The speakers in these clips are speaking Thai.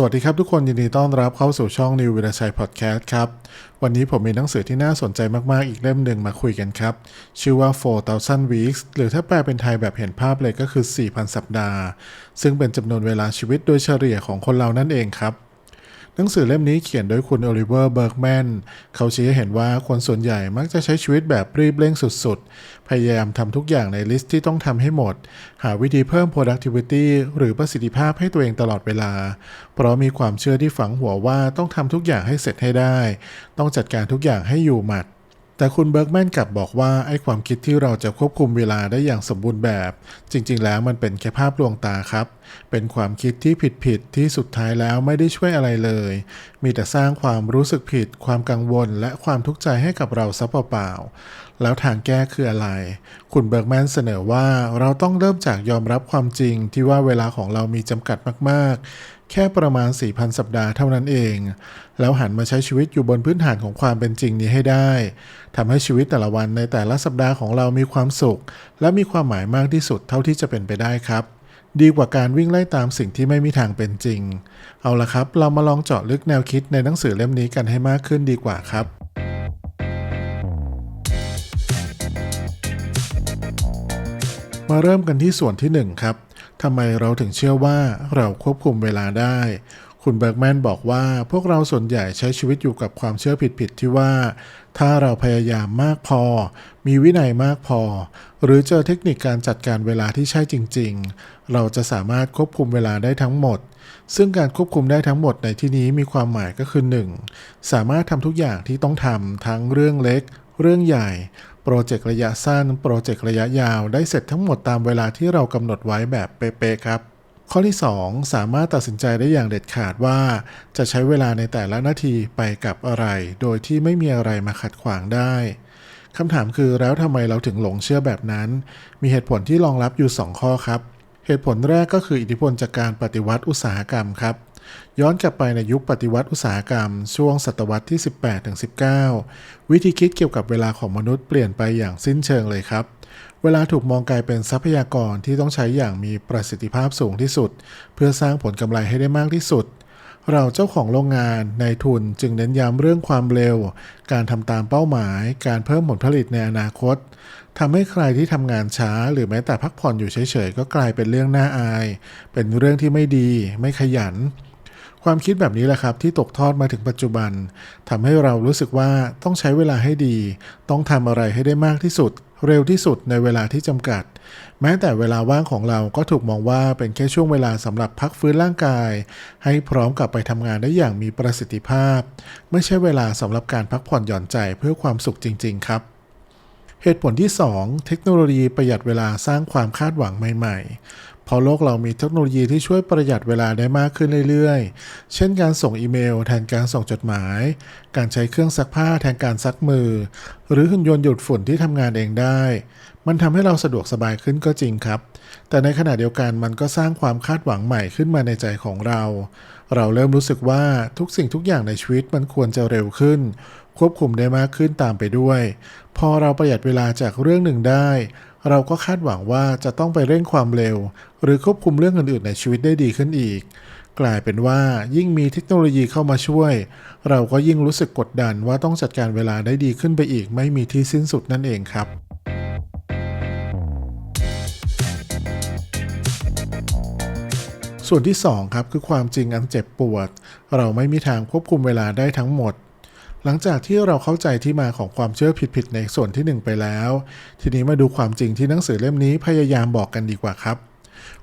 สวัสดีครับทุกคนยินดีต้อนรับเข้าสู่ช่องนิววิรชัยพอดแคสต์ครับ วันนี้ผมมีหนังสือที่น่าสนใจมาก ๆ อีกเล่มหนึ่งมาคุยกันครับ ชื่อว่า 4,000 weeks หรือถ้าแปลเป็นไทยแบบเห็นภาพเลยก็คือ 4,000 สัปดาห์ ซึ่งเป็นจำนวนเวลาชีวิตโดยเฉลี่ยของคนเรานั่นเองครับ หนังสือเล่มนี้เขียนโดยคุณโอลิเวอร์เบิร์กแมนเขาชี้ให้เห็นว่าคนส่วนใหญ่มักจะใช้ชีวิตแบบรีบเร่งสุดๆ พยายามทำทุกอย่างในลิสต์ที่ต้องทำให้หมด หาวิธีเพิ่ม productivity หรือประสิทธิภาพให้ตัวเองตลอดเวลา เพราะมีความเชื่อที่ฝังหัวว่าต้องทำทุกอย่างให้เสร็จให้ได้ ต้องจัดการทุกอย่างให้อยู่หมัด แต่คุณเบิร์กแมนกลับบอกว่าไอ้ความคิดที่เราจะควบคุมเวลาได้อย่างสมบูรณ์แบบ จริง ๆ แล้วมันเป็นแค่ภาพลวงตาครับ เป็นความคิดที่ผิดๆที่สุดท้ายแล้วไม่ได้ช่วยอะไรเลย มีแต่สร้างความรู้สึกผิด ความกังวล และความทุกข์ใจให้กับเราซะเปล่าๆแล้วทางแก้คืออะไร คุณเบิร์กแมนเสนอว่าเราต้องเริ่มจากยอมรับความจริงที่ว่าเวลาของเรามีจำกัดมากๆ แค่ประมาณ 4,000 สัปดาห์เท่านั้นเอง แล้วหันมาใช้ชีวิตอยู่บนพื้นฐานของความเป็นจริงนี้ให้ได้ทำให้ชีวิตแต่ละวันในแต่ละสัปดาห์ของเรามีความสุข และมีความหมายมากที่สุดเท่าที่จะเป็นไปได้ครับ ดีกว่าการวิ่งไล่ตามสิ่งที่ไม่มีทางเป็นจริง เอาละครับ เรามาลองเจาะลึกแนวคิดในหนังสือเล่มนี้กันให้มากขึ้นดีกว่าครับมาเริ่มกันที่ส่วนที่1ครับ ทำไมเราถึงเชื่อว่าเราควบคุมเวลาได้ คุณเบิร์กแมนบอกว่าพวกเราส่วนใหญ่ใช้ชีวิตอยู่กับความเชื่อผิดๆที่ว่า ถ้าเราพยายามมากพอ มีวินัยมากพอ หรือเจอเทคนิคการจัดการเวลาที่ใช่จริง ๆ เราจะสามารถควบคุมเวลาได้ทั้งหมด ซึ่งการควบคุมได้ทั้งหมดในที่นี้มีความหมายก็คือ 1. สามารถทำทุกอย่างที่ต้องทำทั้งเรื่องเล็ก เรื่องใหญ่ โปรเจกต์ระยะสั้น โปรเจกต์ระยะยาว ได้เสร็จทั้งหมดตามเวลาที่เรากำหนดไว้แบบเป๊ะๆครับข้อที่ 2 สามารถตัดสินใจได้อย่างเด็ดขาดว่า จะใช้เวลาในแต่ละนาทีไปกับอะไร โดยที่ไม่มีอะไรมาขัดขวางได้คำถามคือแล้วทำไมเราถึงหลงเชื่อแบบนั้น มีเหตุผลที่รองรับอยู่ 2 ข้อครับ เหตุผลแรกก็คืออิทธิพลจากการปฏิวัติอุตสาหกรรมครับ ย้อนกลับไปในยุคปฏิวัติอุตสาหกรรม ช่วงศตวรรษที่ 18-19 วิธีคิดเกี่ยวกับเวลาของมนุษย์เปลี่ยนไปอย่างสิ้นเชิงเลยครับ เวลาถูกมองกลายเป็นทรัพยากรที่ต้องใช้อย่างมีประสิทธิภาพสูงที่สุด เพื่อสร้างผลกำไรให้ได้มากที่สุดเราเจ้าของโรงงานนายทุนจึงเน้นย้ำเรื่องความเร็ว การทำตามเป้าหมาย การเพิ่มผลผลิตในอนาคตทำให้ใครที่ทำงานช้าหรือแม้แต่พักผ่อนอยู่เฉยๆ ก็กลายเป็นเรื่องน่าอาย เป็นเรื่องที่ไม่ดี ไม่ขยัน ความคิดแบบนี้แหละครับที่ตกทอดมาถึงปัจจุบันทำให้เรารู้สึกว่าต้องใช้เวลาให้ดี ต้องทำอะไรให้ได้มากที่สุด เร็วที่สุดในเวลาที่จำกัด แม้แต่เวลาว่างของเราก็ถูกมองว่าเป็นแค่ช่วงเวลาสำหรับพักฟื้นร่างกาย ให้พร้อมกลับไปทำงานได้อย่างมีประสิทธิภาพ ไม่ใช่เวลาสำหรับการพักผ่อนหย่อนใจเพื่อความสุขจริง ๆ ครับ เหตุผลที่ 2 เทคโนโลยีประหยัดเวลาสร้างความคาดหวังใหม่ๆพอโลกเรามีเทคโนโลยีที่ช่วยประหยัดเวลาได้มากขึ้นเรื่อยๆ เช่นการส่งอีเมลแทนการส่งจดหมาย การใช้เครื่องซักผ้าแทนการซักมือ หรือหุ่นยนต์หยุดฝุ่นที่ทำงานเองได้ มันทำให้เราสะดวกสบายขึ้นก็จริงครับ แต่ในขณะเดียวกันมันก็สร้างความคาดหวังใหม่ขึ้นมาในใจของเรา เราเริ่มรู้สึกว่าทุกสิ่งทุกอย่างในชีวิตมันควรจะเร็วขึ้น ควบคุมได้มากขึ้นตามไปด้วย พอเราประหยัดเวลาจากเรื่องหนึ่งได้ เราก็คาดหวังว่าจะต้องไปเร่งความเร็ว หรือควบคุมเรื่องอื่นๆในชีวิตได้ดีขึ้นอีก กลายเป็นว่ายิ่งมีเทคโนโลยีเข้ามาช่วย เราก็ยิ่งรู้สึกกดดันว่าต้องจัดการเวลาได้ดีขึ้นไปอีก ไม่มีที่สิ้นสุดนั่นเองครับส่วนที่2ครับคือความจริงอันเจ็บปวด เราไม่มีทางควบคุมเวลาได้ทั้งหมด หลังจากที่เราเข้าใจที่มาของความเชื่อผิดๆในส่วนที่ 1 ไปแล้ว ทีนี้มาดูความจริงที่หนังสือเล่มนี้พยายามบอกกันดีกว่าครับ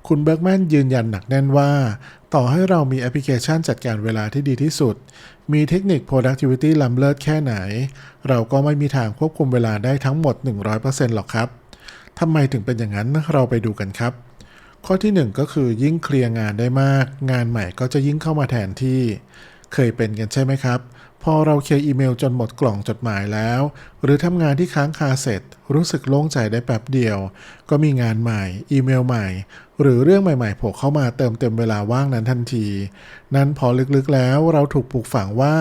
คุณเบิร์กแมนยืนยันหนักแน่นว่า ต่อให้เรามีแอปพลิเคชันจัดการเวลาที่ดีที่สุด มีเทคนิค productivity ล้ำเลิศแค่ไหน เราก็ไม่มีทางควบคุมเวลาได้ทั้งหมด 100%หรอกครับทำไมถึงเป็นอย่างนั้นเราไปดูกันครับข้อที่ 1 ก็คือยิ่งเคลียร์งานได้มาก งานใหม่ก็จะยิ่งเข้ามาแทนที่ เคยเป็นกันใช่ไหมครับ พอเราเคลียร์อีเมลจนหมดกล่องจดหมายแล้ว หรือทำงานที่ค้างคาเสร็จ รู้สึกโล่งใจได้แป๊บเดียว ก็มีงานใหม่ อีเมลใหม่ หรือเรื่องใหม่ๆโผล่เข้ามาเติมเต็มเวลาว่างนั้นทันที นั้นพอลึกๆแล้วเราถูกปลูกฝังว่า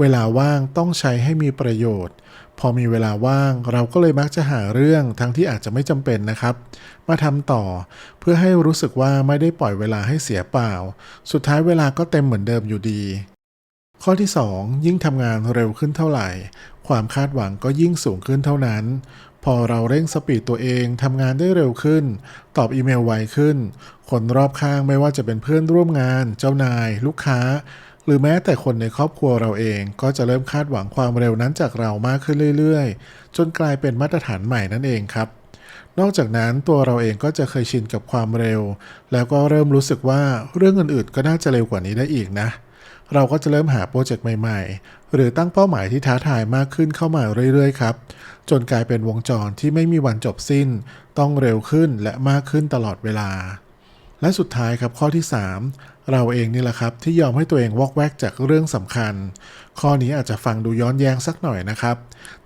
เวลาว่างต้องใช้ให้มีประโยชน์ พอมีเวลาว่างเราก็เลยมักจะหาเรื่องทั้งที่อาจจะไม่จำเป็นนะครับ มาทำต่อ เพื่อให้รู้สึกว่าไม่ได้ปล่อยเวลาให้เสียเปล่า สุดท้ายเวลาก็เต็มเหมือนเดิมอยู่ดี ข้อที่ 2 ยิ่งทำงานเร็วขึ้นเท่าไหร่ ความคาดหวังก็ยิ่งสูงขึ้นเท่านั้น พอเราเร่งสปีดตัวเองทำงานได้เร็วขึ้น ตอบอีเมลไวขึ้น คนรอบข้างไม่ว่าจะเป็นเพื่อนร่วมงาน เจ้านาย ลูกค้า หรือแม้แต่คนในครอบครัวเราเองก็จะเริ่มคาดหวังความเร็วนั้นจากเรามากขึ้นเรื่อยๆ จนกลายเป็นมาตรฐานใหม่นั่นเองครับนอกจากนั้นตัวเราเองก็จะเคยชินกับความเร็ว แล้วก็เริ่มรู้สึกว่าเรื่องอื่นๆ ก็น่าจะเร็วกว่านี้ได้อีกนะ เราก็จะเริ่มหาโปรเจกต์ใหม่ๆ หรือตั้งเป้าหมายที่ท้าทายมากขึ้นเข้ามาเรื่อยๆครับ จนกลายเป็นวงจรที่ไม่มีวันจบสิ้น ต้องเร็วขึ้นและมากขึ้นตลอดเวลา และสุดท้ายครับข้อที่ 3 เราเองนี่แหละครับที่ยอมให้ตัวเองวอกแวกจากเรื่องสำคัญ ข้อนี้อาจจะฟังดูย้อนแย้งสักหน่อยนะครับ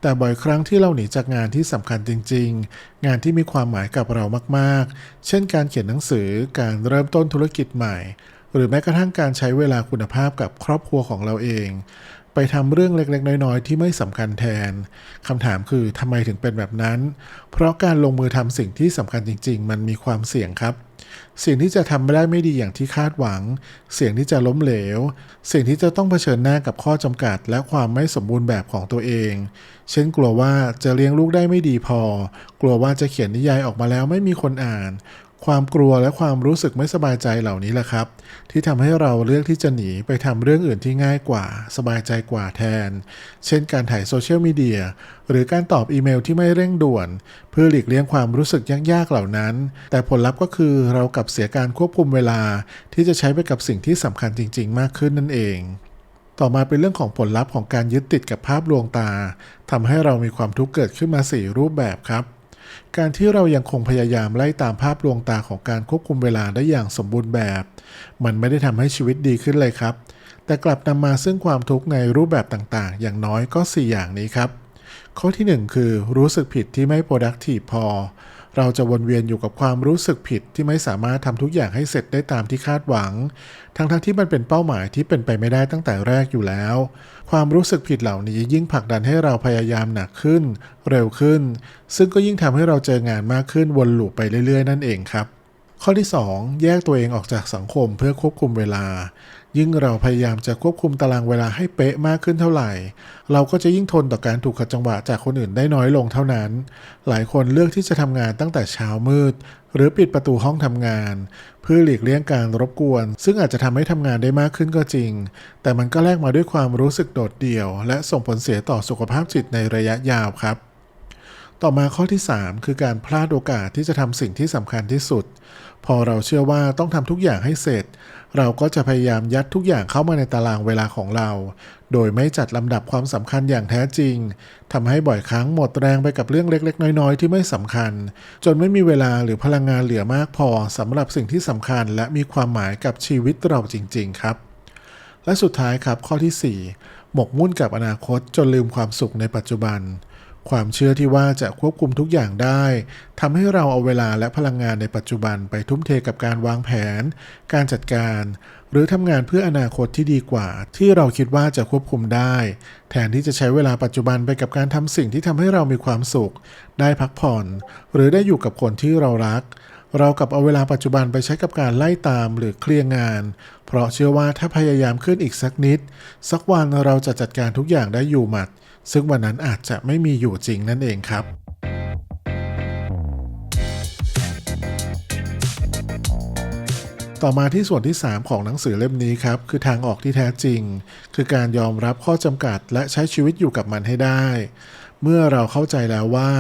แต่บ่อยครั้งที่เราหนีจากงานที่สำคัญจริง ๆ งานที่มีความหมายกับเรามากๆ เช่นการเขียนหนังสือ การเริ่มต้นธุรกิจใหม่ หรือแม้กระทั่งการใช้เวลาคุณภาพกับครอบครัวของเราเอง ไปทำเรื่องเล็กๆ น้อยๆ ที่ไม่สำคัญแทนคำถามคือทำไมถึงเป็นแบบนั้น เพราะการลงมือทำสิ่งที่สำคัญจริง ๆ มันมีความเสี่ยงครับสี่งที่จะทำไม่ได้ไม่ดีอย่างที่คาดหวัง เสี่ยงที่จะล้มเหลวเสี่ยงที่จะต้องเผชิญหน้ากับข้อจำกัด และความไม่สมบูรณ์แบบของตัวเอง เช่นกลัวว่าจะเลี้ยงลูกได้ไม่ดีพอ กลัวว่าจะเขียนนิยายออกมาแล้วไม่มีคนอ่าน ความกลัวและความรู้สึกไม่สบายใจเหล่านี้แหละครับ ที่ทำให้เราเลือกที่จะหนีไปทำเรื่องอื่นที่ง่ายกว่า สบายใจกว่าแทน เช่นการถ่ายโซเชียลมีเดียหรือการตอบอีเมลที่ไม่เร่งด่วน เพื่อหลีกเลี่ยงความรู้สึกยากๆเหล่านั้น แต่ผลลัพธ์ก็คือเรากลับเสียการควบคุมเวลา ที่จะใช้ไปกับสิ่งที่สำคัญจริง ๆ มากขึ้นนั่นเองต่อมาเป็นเรื่องของผลลัพธ์ของการยึดติดกับภาพลวงตาทำให้เรามีความทุกข์เกิดขึ้นมา 4 รูปแบบครับ การที่เรายังคงพยายามไล่ตามภาพลวงตาของการควบคุมเวลาได้อย่างสมบูรณ์แบบ มันไม่ได้ทำให้ชีวิตดีขึ้นเลยครับ แต่กลับนำมาซึ่งความทุกข์ในรูปแบบต่างๆ อย่างน้อยก็ 4 อย่างนี้ครับ ข้อที่ 1 คือรู้สึกผิดที่ไม่ productive พอ เราจะวนเวียนอยู่กับความรู้สึกผิดที่ไม่สามารถทำทุกอย่างให้เสร็จได้ตามที่คาดหวัง ทั้งๆทที่มันเป็นเป้าหมายที่เป็นไปไม่ได้ตั้งแต่แรกอยู่แล้ว ความรู้สึกผิดเหล่านี้ยิ่งผลักดันให้เราพยายามหนักขึ้น เร็วขึ้น ซึ่งก็ยิ่งทำให้เราเจองานมากขึ้นวนลูปไปเรื่อย ๆ นั่นเองครับ ข้อที่ 2 แยกตัวเองออกจากสังคมเพื่อควบคุมเวลา ยิ่งเราพยายามจะควบคุมตารางเวลาให้เป๊ะมากขึ้นเท่าไหร่ เราก็จะยิ่งทนต่อการถูกขัดจังหวะจากคนอื่นได้น้อยลงเท่านั้น หลายคนเลือกที่จะทำงานตั้งแต่เช้ามืด หรือปิดประตูห้องทำงาน เพื่อหลีกเลี่ยงการรบกวน ซึ่งอาจจะทำให้ทำงานได้มากขึ้นก็จริง แต่มันก็แลกมาด้วยความรู้สึกโดดเดี่ยว และส่งผลเสียต่อสุขภาพจิตในระยะยาวครับต่อมาข้อที่ 3 คือการพลาดโอกาสที่จะทำสิ่งที่สำคัญที่สุด พอเราเชื่อว่าต้องทำทุกอย่างให้เสร็จ เราก็จะพยายามยัดทุกอย่างเข้ามาในตารางเวลาของเรา โดยไม่จัดลำดับความสำคัญอย่างแท้จริงทำให้บ่อยครั้งหมดแรงไปกับเรื่องเล็ก ๆ น้อย ๆ ที่ไม่สำคัญ จนไม่มีเวลาหรือพลังงานเหลือมากพอสำหรับสิ่งที่สำคัญ และมีความหมายกับชีวิตเราจริง ๆ ครับ และสุดท้ายครับข้อที่ 4 หมกมุ่นกับอนาคตจนลืมความสุขในปัจจุบัน ความเชื่อที่ว่าจะควบคุมทุกอย่างได้ทำให้เราเอาเวลาและพลังงานในปัจจุบันไปทุ่มเทกับการวางแผน การจัดการ หรือทำงานเพื่ออนาคตที่ดีกว่า ที่เราคิดว่าจะควบคุมได้ แทนที่จะใช้เวลาปัจจุบันไปกับการทำสิ่งที่ทำให้เรามีความสุข ได้พักผ่อน หรือได้อยู่กับคนที่เรารัก เรากับเอาเวลาปัจจุบันไปใช้กับการไล่ตามหรือเคลียร์งาน เพราะเชื่อว่าถ้าพยายามขึ้นอีกสักนิด สักวันเราจะจัดการทุกอย่างได้อยู่หมัด ซึ่งวันนั้นอาจจะไม่มีอยู่จริงนั่นเองครับต่อมาที่ส่วนที่ 3 ของหนังสือเล่มนี้ครับ คือทางออกที่แท้จริง คือการยอมรับข้อจำกัดและใช้ชีวิตอยู่กับมันให้ได้ เมื่อเราเข้าใจแล้วว่า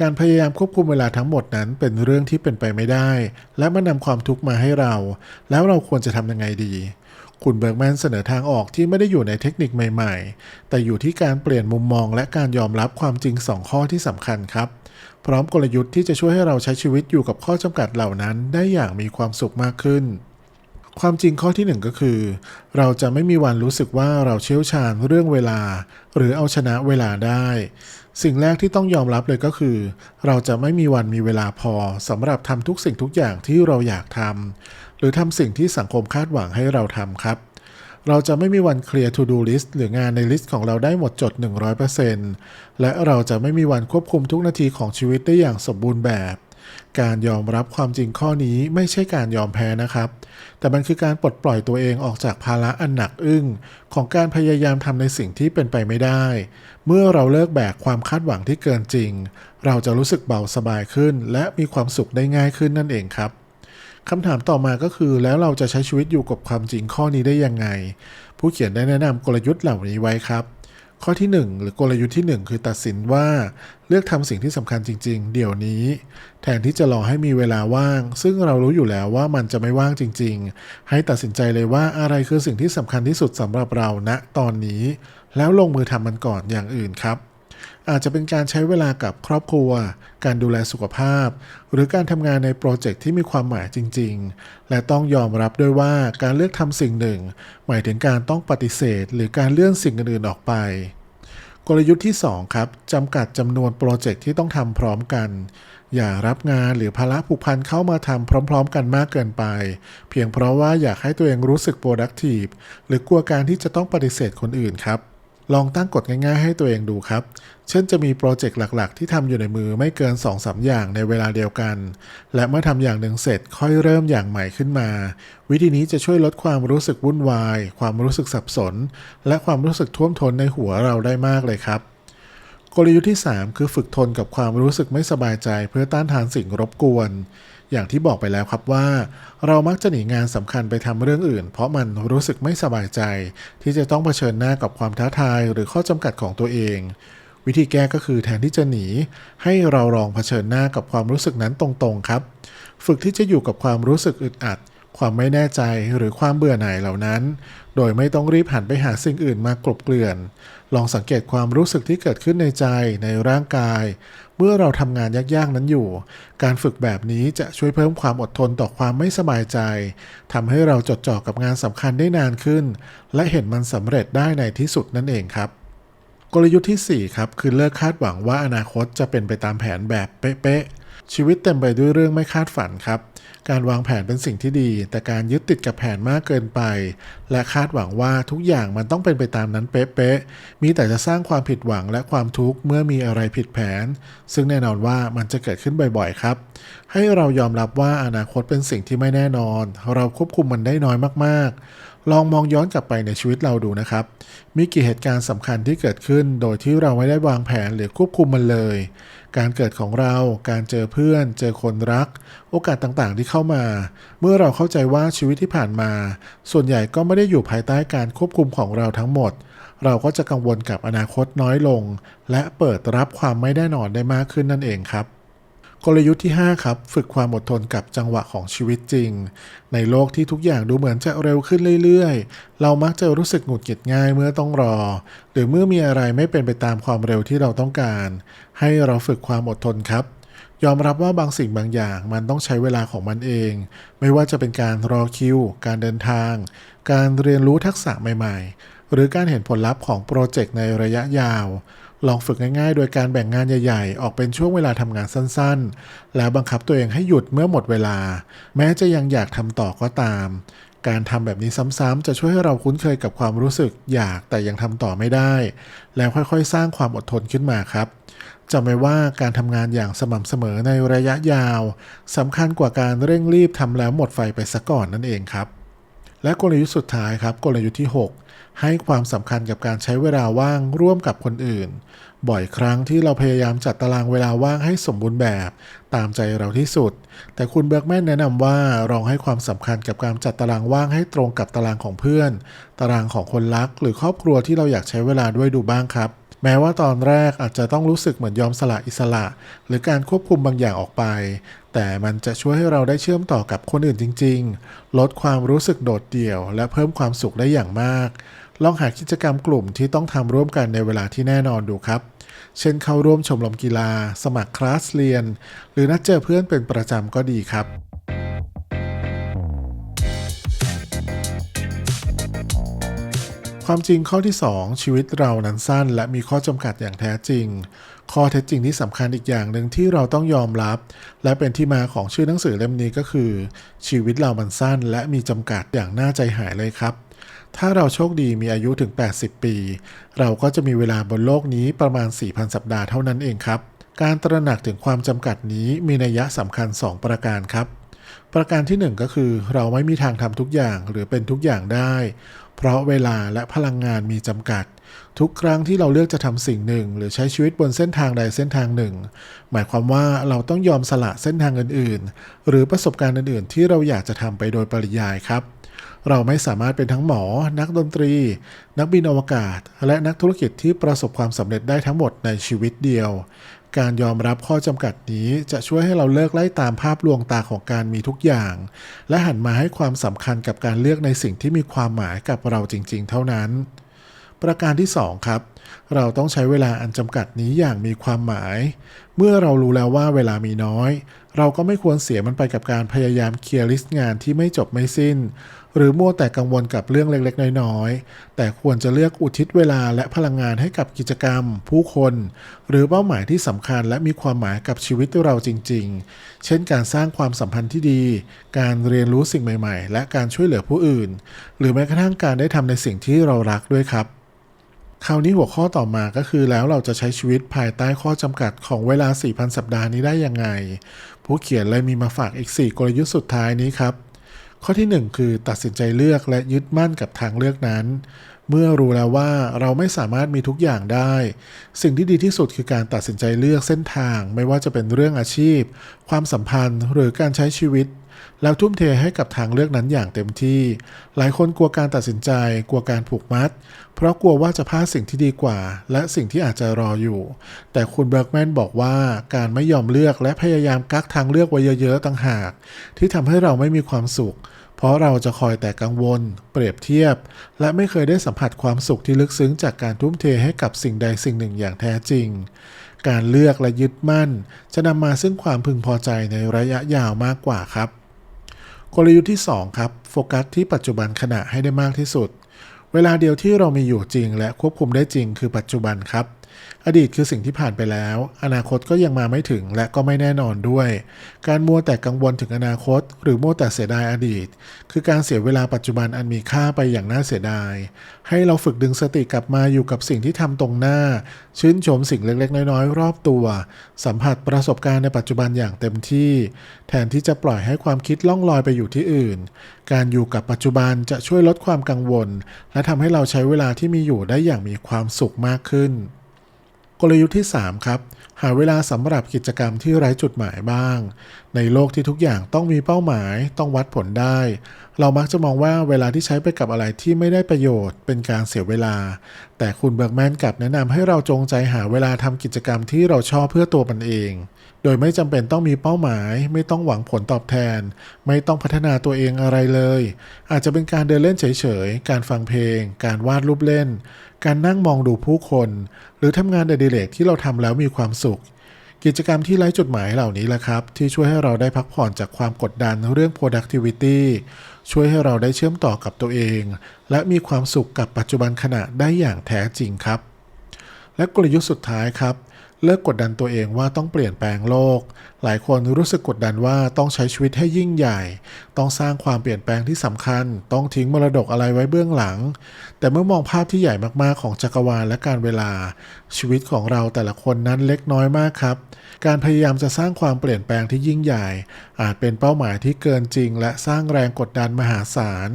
การพยายามควบคุมเวลาทั้งหมดนั้นเป็นเรื่องที่เป็นไปไม่ได้ และมันนำความทุกข์มาให้เรา แล้วเราควรจะทำยังไงดี คุณเบิร์กแมนเสนอทางออกที่ไม่ได้อยู่ในเทคนิคใหม่ ๆ แต่อยู่ที่การเปลี่ยนมุมมองและการยอมรับความจริง 2 ข้อที่สำคัญครับ พร้อมกลยุทธ์ที่จะช่วยให้เราใช้ชีวิตอยู่กับข้อจำกัดเหล่านั้น ได้อย่างมีความสุขมากขึ้นความจริงข้อที่หนึ่งก็คือ เราจะไม่มีวันรู้สึกว่าเราเชี่ยวชาญเรื่องเวลา หรือเอาชนะเวลาได้ สิ่งแรกที่ต้องยอมรับเลยก็คือ เราจะไม่มีวันมีเวลาพอสำหรับทำทุกสิ่งทุกอย่างที่เราอยากทำหรือทำสิ่งที่สังคมคาดหวังให้เราทำครับ เราจะไม่มีวันเคลียร์ to do list หรืองานในลิสต์ของเราได้หมดจด 100%และเราจะไม่มีวันควบคุมทุกนาทีของชีวิตได้อย่างสมบูรณ์แบบ การยอมรับความจริงข้อนี้ไม่ใช่การยอมแพ้นะครับ แต่มันคือการปลดปล่อยตัวเองออกจากภาระอันหนักอึ้ง ของการพยายามทำในสิ่งที่เป็นไปไม่ได้ เมื่อเราเลิกแบกความคาดหวังที่เกินจริง เราจะรู้สึกเบาสบายขึ้น และมีความสุขได้ง่ายขึ้นนั่นเองครับคำถามต่อมาก็คือแล้วเราจะใช้ชีวิตอยู่กับความจริงข้อนี้ได้ยังไง ผู้เขียนได้แนะนำกลยุทธ์เหล่านี้ไว้ครับ ข้อที่ 1 หรือกลยุทธ์ที่ 1 คือตัดสินว่าเลือกทำสิ่งที่สำคัญจริง ๆ เดี๋ยวนี้ แทนที่จะรอให้มีเวลาว่าง ซึ่งเรารู้อยู่แล้วว่ามันจะไม่ว่างจริง ๆ ให้ตัดสินใจเลยว่าอะไรคือสิ่งที่สำคัญที่สุดสำหรับเราณตอนนี้ แล้วลงมือทำมันก่อนอย่างอื่นครับ อาจจะเป็นการใช้เวลากับครอบครัว การดูแลสุขภาพ หรือการทำงานในโปรเจกต์ที่มีความหมายจริง ๆ และต้องยอมรับด้วยว่าการเลือกทำสิ่งหนึ่ง หมายถึงการต้องปฏิเสธ หรือการเลื่อนสิ่งอื่นๆออกไป กลยุทธ์ที่ 2 ครับจำกัดจำนวนโปรเจกต์ที่ต้องทำพร้อมกัน อย่ารับงานหรือภาระผูกพันเข้ามาทำพร้อม ๆ กันมากเกินไป เพียงเพราะว่าอยากให้ตัวเองรู้สึก productive หรือกลัวการที่จะต้องปฏิเสธคนอื่นครับ ลองตั้งกฎง่ายๆให้ตัวเองดูครับ เช่นจะมีโปรเจกต์หลักๆ ที่ทำอยู่ในมือไม่เกิน 2-3 อย่างในเวลาเดียวกัน และเมื่อทำอย่างหนึ่งเสร็จค่อยเริ่มอย่างใหม่ขึ้นมา วิธีนี้จะช่วยลดความรู้สึกวุ่นวาย ความรู้สึกสับสน และความรู้สึกท่วมท้นในหัวเราได้มากเลยครับ กลยุทธ์ที่ 3 คือฝึกทนกับความรู้สึกไม่สบายใจเพื่อต้านทานสิ่งรบกวน อย่างที่บอกไปแล้วครับว่า เรามักจะหนีงานสำคัญไปทำเรื่องอื่น เพราะมันรู้สึกไม่สบายใจ ที่จะต้องเผชิญหน้ากับความท้าทายหรือข้อจำกัดของตัวเอง วิธีแก้ก็คือแทนที่จะหนี ให้เราลองเผชิญหน้ากับความรู้สึกนั้นตรงๆครับ ฝึกที่จะอยู่กับความรู้สึกอึดอัด ความไม่แน่ใจหรือความเบื่อหน่ายเหล่านั้น โดยไม่ต้องรีบหันไปหาสิ่งอื่นมากลบเกลื่อน ลองสังเกตความรู้สึกที่เกิดขึ้นในใจในร่างกาย เมื่อเราทำงานยากๆนั้นอยู่ การฝึกแบบนี้จะช่วยเพิ่มความอดทนต่อความไม่สบายใจทำให้เราจดจ่อกับงานสำคัญได้นานขึ้น และเห็นมันสำเร็จได้ในที่สุดนั่นเองครับกลยุทธ์ที่ 4 ครับ คือเลิกคาดหวังว่าอนาคตจะเป็นไปตามแผนแบบเป๊ะๆ ชีวิตเต็มไปด้วยเรื่องไม่คาดฝันครับ การวางแผนเป็นสิ่งที่ดี แต่การยึดติดกับแผนมากเกินไป และคาดหวังว่าทุกอย่างมันต้องเป็นไปตามนั้นเป๊ะๆ มีแต่จะสร้างความผิดหวังและความทุกข์เมื่อมีอะไรผิดแผน ซึ่งแน่นอนว่ามันจะเกิดขึ้นบ่อยๆ ครับ ให้เรายอมรับว่าอนาคตเป็นสิ่งที่ไม่แน่นอน เราควบคุมมันได้น้อยมากๆ ลองมองย้อนกลับไปในชีวิตเราดูนะครับ มีกี่เหตุการณ์สำคัญที่เกิดขึ้น โดยที่เราไม่ได้วางแผนหรือควบคุมมันเลย การเกิดของเรา การเจอเพื่อน เจอคนรัก โอกาสต่างๆที่เข้ามา เมื่อเราเข้าใจว่าชีวิตที่ผ่านมา ส่วนใหญ่ก็ไม่ได้อยู่ภายใต้การควบคุมของเราทั้งหมด เราก็จะกังวลกับอนาคตน้อยลง และเปิดรับความไม่แน่นอนได้มากขึ้นนั่นเองครับ กลยุทธ์ที่ 5 ครับ ฝึกความอดทนกับจังหวะของชีวิตจริง ในโลกที่ทุกอย่างดูเหมือนจะเร็วขึ้นเรื่อยๆ เรามักจะรู้สึกหงุดหงิดง่ายเมื่อต้องรอ หรือเมื่อมีอะไรไม่เป็นไปตามความเร็วที่เราต้องการ ให้เราฝึกความอดทนครับ ยอมรับว่าบางสิ่งบางอย่างมันต้องใช้เวลาของมันเอง ไม่ว่าจะเป็นการรอคิว การเดินทาง การเรียนรู้ทักษะใหม่ๆ หรือการเห็นผลลัพธ์ของโปรเจกต์ในระยะยาว ลองฝึกง่ายๆ โดยการแบ่งงานใหญ่ๆ ออกเป็นช่วงเวลาทำงานสั้นๆ แล้วบังคับตัวเองให้หยุดเมื่อหมดเวลา แม้จะยังอยากทำต่อก็ตาม การทำแบบนี้ซ้ำๆจะช่วยให้เราคุ้นเคยกับความรู้สึกอยากแต่ยังทำต่อไม่ได้ แล้วค่อยๆ สร้างความอดทนขึ้นมาครับจำไว้ว่าการทำงานอย่างสม่ำเสมอในระยะยาวสำคัญกว่าการเร่งรีบทำแล้วหมดไฟไปซะก่อนนั่นเองครับ และกลยุทธ์สุดท้ายครับกลยุทธ์ที่ 6 ให้ความสำคัญกับการใช้เวลาว่างร่วมกับคนอื่น บ่อยครั้งที่เราพยายามจัดตารางเวลาว่างให้สมบูรณ์แบบ ตามใจเราที่สุด แต่คุณเบิร์กแมนแนะนำว่าลองให้ความสำคัญกับการจัดตารางว่างให้ตรงกับตารางของเพื่อน ตารางของคนรักหรือครอบครัวที่เราอยากใช้เวลาด้วยดูบ้างครับ แม้ว่าตอนแรกอาจจะต้องรู้สึกเหมือนยอมสละอิสระ หรือการควบคุมบางอย่างออกไป แต่มันจะช่วยให้เราได้เชื่อมต่อกับคนอื่นจริง ๆ ลดความรู้สึกโดดเดี่ยว และเพิ่มความสุขได้อย่างมาก ลองหากิจกรรมกลุ่มที่ต้องทำร่วมกันในเวลาที่แน่นอนดูครับ เช่นเข้าร่วมชมรมกีฬา สมัครคลาสเรียน หรือนัดเจอเพื่อนเป็นประจำก็ดีครับ ความจริงข้อที่ 2 ชีวิตเรานั้นสั้น และมีข้อจำกัดอย่างแท้จริง ข้อเท็จจริงที่สำคัญอีกอย่างหนึ่งที่เราต้องยอมรับ และเป็นที่มาของชื่อหนังสือเล่มนี้ก็คือ ชีวิตเรามันสั้น และมีจำกัดอย่างน่าใจหายเลยครับ ถ้าเราโชคดีมีอายุถึง 80 ปี เราก็จะมีเวลาบนโลกนี้ประมาณ 4,000 สัปดาห์เท่านั้นเองครับ การตระหนักถึงความจำกัดนี้มีนัยยะสำคัญ 2 ประการครับประการที่ 1 ก็คือเราไม่มีทางทำทุกอย่างหรือเป็นทุกอย่างได้ เพราะเวลาและพลังงานมีจำกัด ทุกครั้งที่เราเลือกจะทำสิ่งหนึ่ง หรือใช้ชีวิตบนเส้นทางใดเส้นทางหนึ่ง หมายความว่าเราต้องยอมสละเส้นทางอื่นๆ หรือประสบการณ์อื่นๆ ที่เราอยากจะทำไปโดยปริยายครับ เราไม่สามารถเป็นทั้งหมอ นักดนตรี นักบินอวกาศ และนักธุรกิจที่ประสบความสำเร็จได้ทั้งหมดในชีวิตเดียว การยอมรับข้อจำกัดนี้จะช่วยให้เราเลิกไล่ตามภาพลวงตาของการมีทุกอย่าง และหันมาให้ความสำคัญกับการเลือกในสิ่งที่มีความหมายกับเราจริง ๆ เท่านั้น ประการที่ 2 ครับ เราต้องใช้เวลาอันจำกัดนี้อย่างมีความหมาย เมื่อเรารู้แล้วว่าเวลามีน้อย เราก็ไม่ควรเสียมันไปกับการพยายามเคลียร์ลิสต์งานที่ไม่จบไม่สิ้น หรือมัวแต่กังวลกับเรื่องเล็กๆ น้อยๆ แต่ควรจะเลือกอุทิศเวลาและพลังงานให้กับกิจกรรม ผู้คน หรือเป้าหมายที่สำคัญและมีความหมายกับชีวิตเราจริง ๆ เช่นการสร้างความสัมพันธ์ที่ดี การเรียนรู้สิ่งใหม่ ๆ และการช่วยเหลือผู้อื่น หรือแม้กระทั่งการได้ทำในสิ่งที่เรารักด้วยครับคราวนี้หัวข้อต่อมาก็คือแล้วเราจะใช้ชีวิตภายใต้ข้อจำกัดของเวลา 4,000 สัปดาห์นี้ได้ยังไง ผู้เขียนเลยมีมาฝากอีก 4 กลยุทธ์สุดท้ายนี้ครับ ข้อที่ 1 คือตัดสินใจเลือกและยึดมั่นกับทางเลือกนั้น เมื่อรู้แล้วว่าเราไม่สามารถมีทุกอย่างได้ สิ่งที่ดีที่สุดคือการตัดสินใจเลือกเส้นทาง ไม่ว่าจะเป็นเรื่องอาชีพ ความสัมพันธ์หรือการใช้ชีวิต แล้วทุ่มเทให้กับทางเลือกนั้นอย่างเต็มที่ หลายคนกลัวการตัดสินใจ กลัวการผูกมัด เพราะกลัวว่าจะพลาดสิ่งที่ดีกว่า และสิ่งที่อาจจะรออยู่ แต่คุณเบิร์กแมนบอกว่าการไม่ยอมเลือกและพยายามกักทางเลือกไว้เยอะๆต่างหาก ที่ทำให้เราไม่มีความสุข เพราะเราจะคอยแต่กังวล เปรียบเทียบ และไม่เคยได้สัมผัสความสุขที่ลึกซึ้งจากการทุ่มเทให้กับสิ่งใดสิ่งหนึ่งอย่างแท้จริงการเลือกและยึดมั่น จะนำมาซึ่งความพึงพอใจในระยะยาวมากกว่าครับ กลยุทธ์ที่ 2 ครับ โฟกัสที่ปัจจุบันขณะให้ได้มากที่สุด เวลาเดียวที่เรามีอยู่จริง และควบคุมได้จริงคือปัจจุบันครับ อดีตคือสิ่งที่ผ่านไปแล้ว อนาคตก็ยังมาไม่ถึงและก็ไม่แน่นอนด้วย การมัวแต่กังวลถึงอนาคต หรือมัวแต่เสียดายอดีต คือการเสียเวลาปัจจุบันอันมีค่าไปอย่างน่าเสียดาย ให้เราฝึกดึงสติกลับมาอยู่กับสิ่งที่ทำตรงหน้า ชื่นชมสิ่งเล็กๆ น้อยๆ รอบตัว สัมผัสประสบการณ์ในปัจจุบันอย่างเต็มที่ แทนที่จะปล่อยให้ความคิดล่องลอยไปอยู่ที่อื่น การอยู่กับปัจจุบันจะช่วยลดความกังวล และทำให้เราใช้เวลาที่มีอยู่ได้อย่างมีความสุขมากขึ้น กลยุทธ์ที่ 3 ครับ หาเวลาสำหรับกิจกรรมที่ไร้จุดหมายบ้าง ในโลกที่ทุกอย่างต้องมีเป้าหมายต้องวัดผลได้ เรามักจะมองว่าเวลาที่ใช้ไปกับอะไรที่ไม่ได้ประโยชน์เป็นการเสียเวลา แต่คุณเบิร์กแมนกลับแนะนำให้เราจงใจหาเวลาทำกิจกรรมที่เราชอบเพื่อตัวมันเอง โดยไม่จำเป็นต้องมีเป้าหมาย ไม่ต้องหวังผลตอบแทน ไม่ต้องพัฒนาตัวเองอะไรเลย อาจจะเป็นการเดินเล่นเฉยๆ การฟังเพลง การวาดรูปเล่น การนั่งมองดูผู้คน หรือทำงานอดิเรกที่เราทำแล้วมีความสุขกิจกรรมที่ไร้จุดหมายเหล่านี้แหละครับ ที่ช่วยให้เราได้พักผ่อนจากความกดดันเรื่อง productivity ช่วยให้เราได้เชื่อมต่อกับตัวเอง และมีความสุขกับปัจจุบันขณะได้อย่างแท้จริงครับ และกลยุทธ์สุดท้ายครับ เลิกกดดันตัวเองว่าต้องเปลี่ยนแปลงโลก หลายคนรู้สึกกดดันว่าต้องใช้ชีวิตให้ยิ่งใหญ่ ต้องสร้างความเปลี่ยนแปลงที่สำคัญ ต้องทิ้งมรดกอะไรไว้เบื้องหลัง แต่เมื่อมองภาพที่ใหญ่มากๆของจักรวาลและการเวลา ชีวิตของเราแต่ละคนนั้นเล็กน้อยมากครับ การพยายามจะสร้างความเปลี่ยนแปลงที่ยิ่งใหญ่ อาจเป็นเป้าหมายที่เกินจริง และสร้างแรงกดดันมหาศาล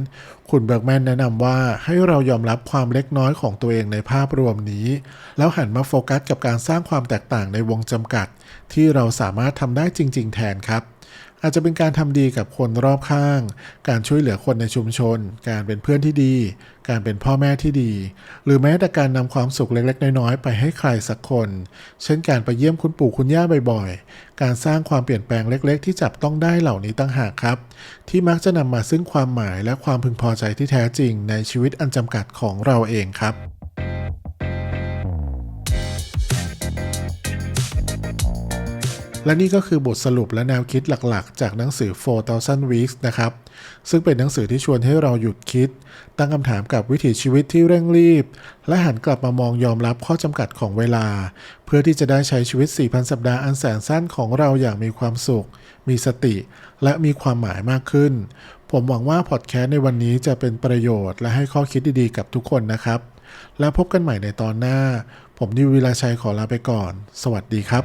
คุณเบิร์กแมนแนะนำว่าให้เรายอมรับความเล็กน้อยของตัวเองในภาพรวมนี้ แล้วหันมาโฟกัสกับการสร้างความแตกต่างในวงจำกัด ที่เราสามารถทำได้จริง ๆ แทนครับ อาจจะเป็นการทำดีกับคนรอบข้าง การช่วยเหลือคนในชุมชน การเป็นเพื่อนที่ดี การเป็นพ่อแม่ที่ดี หรือแม้แต่การนำความสุขเล็กๆ น้อยๆ ไปให้ใครสักคน เช่นการไปเยี่ยมคุณปู่คุณย่าบ่อยๆ การสร้างความเปลี่ยนแปลงเล็ก ๆ ที่จับต้องได้เหล่านี้ตั้งหากครับ ที่มักจะนำมาซึ่งความหมายและความพึงพอใจที่แท้จริงในชีวิตอันจำกัดของเราเองครับ และนี่ก็คือบทสรุปและแนวคิดหลักๆ จากหนังสือ 4,000 Weeks นะครับ ซึ่งเป็นหนังสือที่ชวนให้เราหยุดคิด ตั้งคำถามกับวิถีชีวิตที่เร่งรีบ และหันกลับมามองยอมรับข้อจำกัดของเวลา เพื่อที่จะได้ใช้ชีวิต 4,000 สัปดาห์อันแสนสั้นของเราอย่างมีความสุข มีสติ และมีความหมายมากขึ้น ผมหวังว่าพอดแคสต์ในวันนี้จะเป็นประโยชน์ และให้ข้อคิดดีๆ กับทุกคนนะครับ แล้วพบกันใหม่ในตอนหน้า ผมนิววิลาชัยขอลาไปก่อน สวัสดีครับ